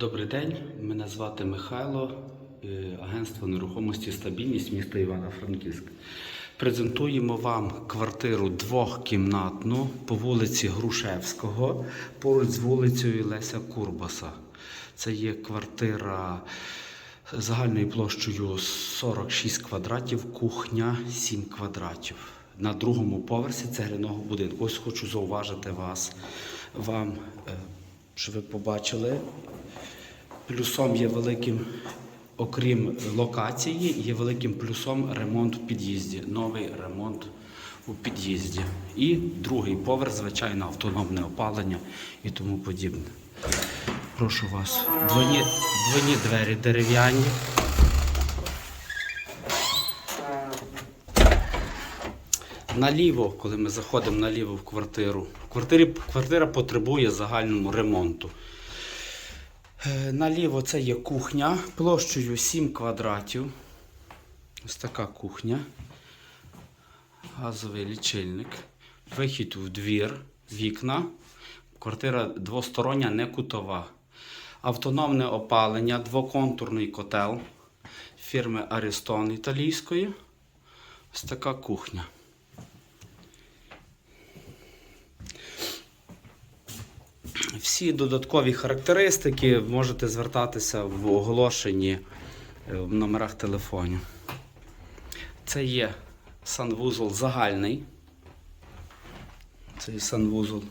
Добрий день, мене звати Михайло, е, агентство нерухомості стабільність міста Івано-Франківськ. Презентуємо вам квартиру двохкімнатну по вулиці Грушевського, поруч з вулицею Леся Курбаса. Це є квартира загальною площею 46 квадратів, кухня 7 квадратів. На другому поверсі цегляного будинку. Ось хочу зауважити вас, вам, е, що ви побачили. Плюсом є великим, окрім локації, є великим плюсом ремонт в під'їзді. Новий ремонт у під'їзді. І другий поверх, звичайно, автономне опалення і тому подібне. Прошу вас. Двойні, двойні двері дерев'яні. Наліво, коли ми заходимо наліво в квартиру, в квартирі, квартира потребує загальному ремонту. Е, Наліво це є кухня площею 7 квадратів. Ось така кухня. Газовий лічильник. Вихід в двір, вікна. Квартира двостороння, не кутова. Автономне опалення, двоконтурний котел фірми Ariston італійської. Ось така кухня. Всі додаткові характеристики можете звертатися в оголошенні е, в номерах телефонів. Це є санвузол загальний. Це є санвузол.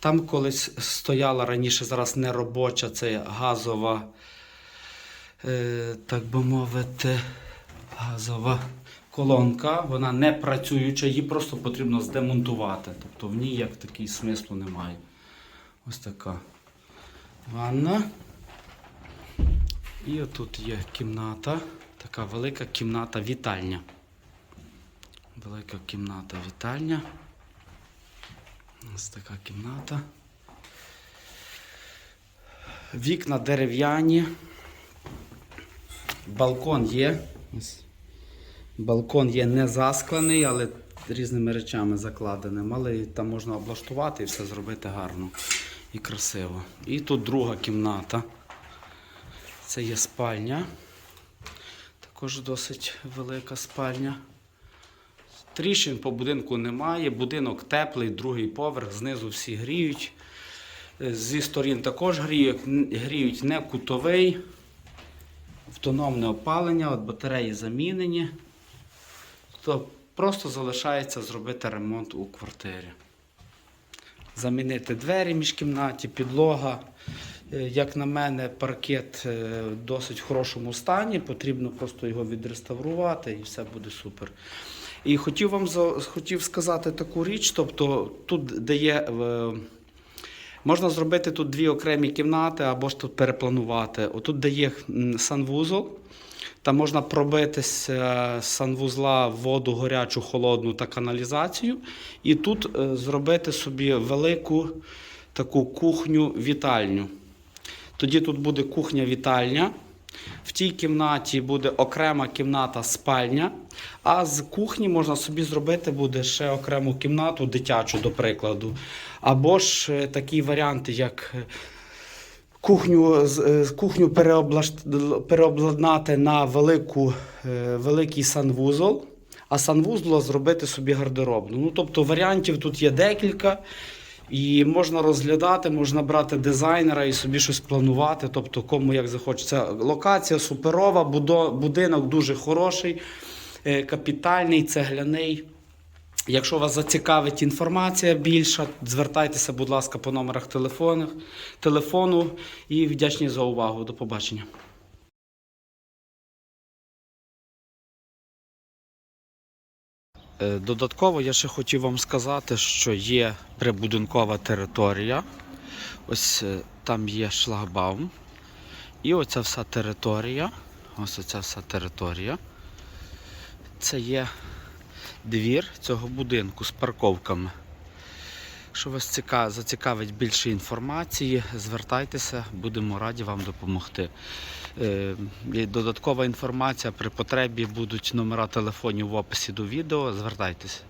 Там колись стояла раніше, зараз не робоча, це газова, е, так би мовити, газова колонка. Вона не працююча, її просто потрібно здемонтувати. Тобто в ній як такий смислу немає. Ось така ванна. І отут є кімната, така велика кімната вітальня. Велика кімната вітальня. Ось така кімната. Вікна дерев'яні. Балкон є. Ось. Балкон є не засклений, але різними речами закладеним. Але там можна облаштувати і все зробити гарно і красиво. І тут друга кімната. Це є спальня. Також досить велика спальня. Тріщин по будинку немає. Будинок теплий, другий поверх, знизу всі гріють. Е, Зі сторін також гріють, гріють не кутовий, автономне опалення, от батареї замінені. То просто залишається зробити ремонт у квартирі. Замінити двері між кімнаті, підлога. Е, Як на мене, паркет е, в досить хорошому стані. Потрібно просто його відреставрувати і все буде супер. І хотів вам хотів сказати таку річ, тобто тут, де є. е, Можна зробити тут дві окремі кімнати або ж тут перепланувати. Отут, де є санвузол, там можна пробити з е, санвузла воду гарячу, холодну та каналізацію. І тут е, зробити собі велику таку кухню-вітальню. Тоді тут буде кухня-вітальня. В тій кімнаті буде окрема кімната спальня, а з кухні можна собі зробити буде ще окрему кімнату дитячу, до прикладу. Або ж е, такі варіанти, як кухню, е, кухню переобладнати на велику, е, великий санвузол, а санвузол зробити собі гардеробну. Ну, тобто варіантів тут є декілька. І можна розглядати, можна брати дизайнера і собі щось планувати. Тобто, кому як захочеться. Локація суперова, будинок дуже хороший, е, капітальний, цегляний. Якщо вас зацікавить інформація більша, звертайтеся, будь ласка, по номерах телефону, і вдячні за увагу. До побачення. Е, Додатково я ще хотів вам сказати, що є прибудинкова територія. Ось е, там є шлагбаум. І оця вся територія. Ось оця вся територія. Це є двір цього будинку з парковками. Якщо вас зацікавить більше інформації, звертайтеся, будемо раді вам допомогти. Е, Додаткова інформація при потребі будуть номера телефонів в описі до відео. Звертайтеся.